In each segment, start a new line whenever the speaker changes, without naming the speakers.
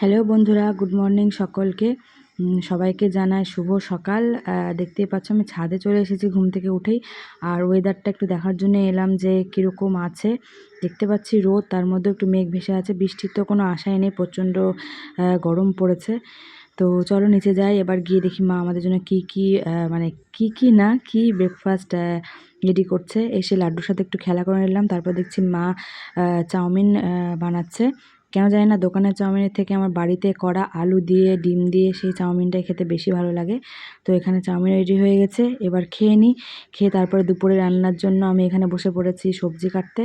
Hello বন্ধুরা, good morning সকলকে। সবাইকে জানায় শুভ সকাল। দেখতেই পাচ্ছ আমি ছাদে চলে এসেছি ঘুম থেকে উঠেই। আর ওয়েদারটা একটু দেখার জন্য এলাম যে কীরকম আছে। দেখতে পাচ্ছি রোদ, তার মধ্যে একটু মেঘ ভেসে আছে। বৃষ্টির তো কোনো আশাই নেই, প্রচণ্ড গরম পড়েছে। তো চলো নিচে যাই, এবার গিয়ে দেখি মা আমাদের জন্য কি কি মানে কি কি না কি ব্রেকফাস্ট রেডি করছে। এসে লাড্ডুর সাথে একটু খেলা করে নিলাম। তারপর দেখছি মা চাউমিন বানাচ্ছে। কেন জানি না, দোকানের চাউমিনের থেকে আমার বাড়িতে করা আলু দিয়ে, ডিম দিয়ে সেই চাউমিনটাই খেতে বেশি ভালো লাগে। তো এখানে চাউমিন রেডি হয়ে গেছে, এবার খেয়ে নিই খেয়ে তারপরে দুপুরে রান্নার জন্য আমি এখানে বসে পড়েছি সবজি কাটতে।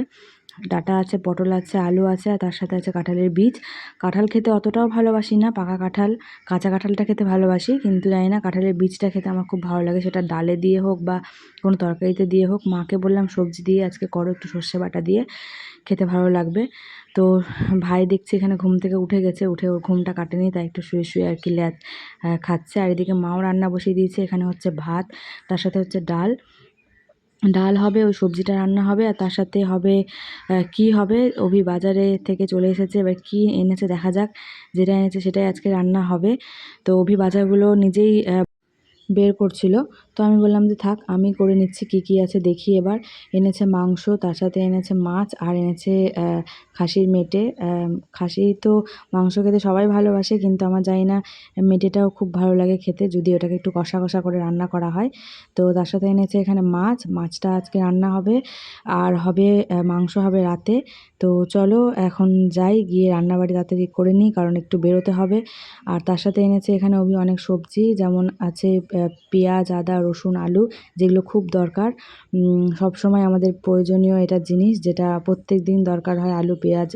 ডাটা আছে, পটল আছে, আলু আছে, আর তার সাথে আছে কাঁঠালের বীজ। কাঁঠাল খেতে অতটাও ভালোবাসি না, পাকা কাঁঠাল, কাঁচা কাঁঠালটা খেতে ভালোবাসি, কিন্তু জানি না কাঁঠালের বীজটা খেতে আমার খুব ভালো লাগে। সেটা ডালে দিয়ে হোক বা কোনো তরকারিতে দিয়ে হোক, মাকে বললাম সবজি দিয়ে আজকে করো একটু সর্ষে বাটা দিয়ে, খেতে ভালো লাগবে। তো ভাই দেখছি এখানে ঘুম থেকে উঠে গেছে, উঠে ওর ঘুমটা কাটেনি, তাই একটু শুয়ে শুয়ে আর কি ল্যাদ খাচ্ছে। আর এদিকে মাও রান্না বসিয়ে দিয়েছে, এখানে হচ্ছে ভাত, তার সাথে হচ্ছে ডাল। ডাল হবে, ওই সবজিটা রান্না হবে আর তার সাথে হবে কি হবে অভি বাজারে থেকে চলে এসেছে। এবার কি এনেছে দেখা যাক, যেটা এনেছে সেটাই আজকে রান্না হবে। তো অভি বাজারগুলো নিজেই বের করছিল। তো আমি বললাম যে থাক, আমি করে নিচ্ছি কি কি আছে দেখি এবার। এনেছে মাংস, তার সাথে এনেছে মাছ আর এনেছে খাসির মেটে। খাসি তো মাংস খেতে সবাই ভালোবাসে, কিন্তু আমার জানি না, মেটেটাও খুব ভালো লাগে খেতে, যদি ওটাকে একটু কষা কষা করে রান্না করা হয়। তো তার সাথে এনেছে এখানে মাছ, মাছটা আজকে রান্না হবে। আর হবে মাংস হবে রাতে। তো চলো, এখন যাই, গিয়ে রান্নাবাড়ি তাড়াতাড়ি করে নিই, কারণ একটু বেরোতে হবে। আর তার সাথে এনেছে এখানে অভি অনেক সবজি, যেমন আছে পেঁয়াজ, আদা রসুন, আলু যেগুলো খুব দরকার। সব সময় আমাদের প্রয়োজনীয় এটা জিনিস যেটা প্রত্যেক দিন দরকার হয় আলু, পেঁয়াজ,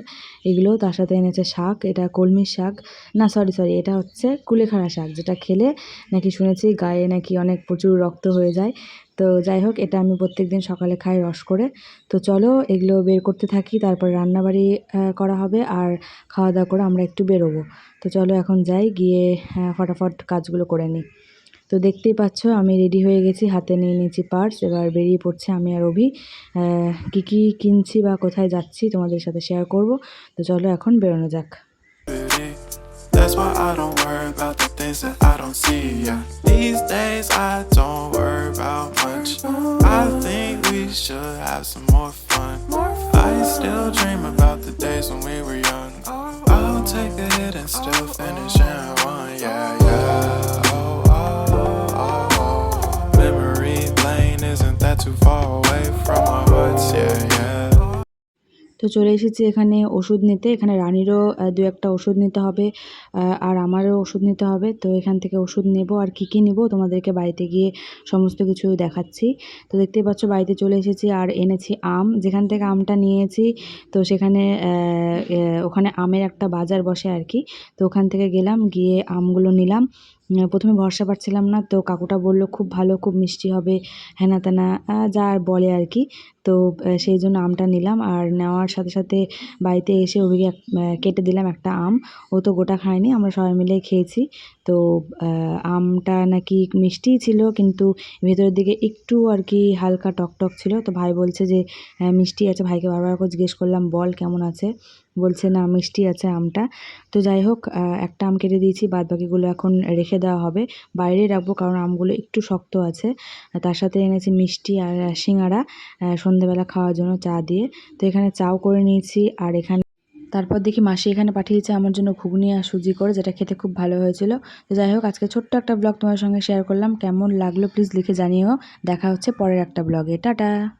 এগুলো। তার সাথে এনেছে শাক, এটা কলমির শাক। না সরি সরি এটা হচ্ছে কুলেখাড়া শাক যেটা খেলে নাকি শুনেছি গায়ে নাকি অনেক প্রচুর রক্ত হয়ে যায়। তো যাই হোক, এটা আমি প্রত্যেক দিন সকালে খাই রস করে। তো চলো, এগুলো বের করতে থাকি, তারপর রান্নাবাড়ি করা হবে আর খাওয়া দাওয়া করে আমরা একটু বেরোবো। তো চলো, এখন যাই, গিয়ে ফটাফট কাজগুলো করে নিই। তো দেখতেই পাচ্ছ আমি রেডি হয়ে গেছি হাতে নিয়ে নিয়েছি পার্স এবার বেরিয়ে পড়ছে আমি আর অভি কী কী কিনছি বা কোথায় যাচ্ছি তোমাদের সাথে শেয়ার করব তো চলো এখন বেরোনো যাক.
That's why I don't worry about the things that I don't see. Yeah. These days I don't worry about much. I think we should have some more fun. I still dream about the days when we were young. I'll take a hit and still finish in one. Yeah, yeah.
তো চলে এসেছি এখানে ওষুধ নিতে। এখানে রানীরও দু একটা ওষুধ নিতে হবে আর আমারও ওষুধ নিতে হবে। তো এখান থেকে ওষুধ নেব আর কী কী নেব তোমাদেরকে বাড়িতে গিয়ে সমস্ত কিছু দেখাচ্ছি। তো দেখতেই পাচ্ছ, বাড়িতে চলে এসেছি আর এনেছি আম। যেখান থেকে আমটা নিয়েছি, তো সেখানে ওখানে আমের একটা বাজার বসে আর কি। তো ওখান থেকে গেলাম, গিয়ে আমগুলো নিলাম। প্রথমে ভরসা পাচ্ছিলাম না। তো কাকুটা বলল খুব ভালো খুব মিষ্টি হবে হ্যানা ত্যানা যা আর বলে আর কি। তো সেই জন্য আমটা নিলাম। আর নেওয়ার সাথে সাথে বাড়িতে এসে আহ, কেটে দিলাম একটা আম। ও তো গোটা খায়নি আমরা সবাই মিলে খেয়েছি। তো আমটা নাকি মিষ্টিই ছিল কিন্তু ভেতরের দিকে একটু আর কি হালকা টক টক ছিল। তো ভাই বলছে যে মিষ্টি আছে ভাইকে বারবার করে জিজ্ঞেস করলাম বল কেমন আছে? বলছে না মিষ্টি আছে আমটা। তো যাই হোক একটা আম কেটে দিয়েছি বাদ বাকিগুলো এখন রেখে দেওয়া হবে। বাইরে রাখব কারণ আমগুলো একটু শক্ত আছে। তার সাথে এনেছি মিষ্টি আর আহ, সন্ধেবেলা খাওয়ার জন্য চা দিয়ে। তো এখানে চাও করে নিয়েছি আর এখানে তারপর দেখি মাসি এখানে পাঠিয়েছে আমার জন্য ঘুগনি আর সুজি করে যেটা খেতে খুব ভালো হয়েছিল। তো যাই হোক আজকে ছোট্ট একটা ব্লগ তোমার সঙ্গে শেয়ার করলাম। কেমন লাগল প্লিজ লিখে জানিও। দেখা হচ্ছে পরের একটা ব্লগে। টাটা!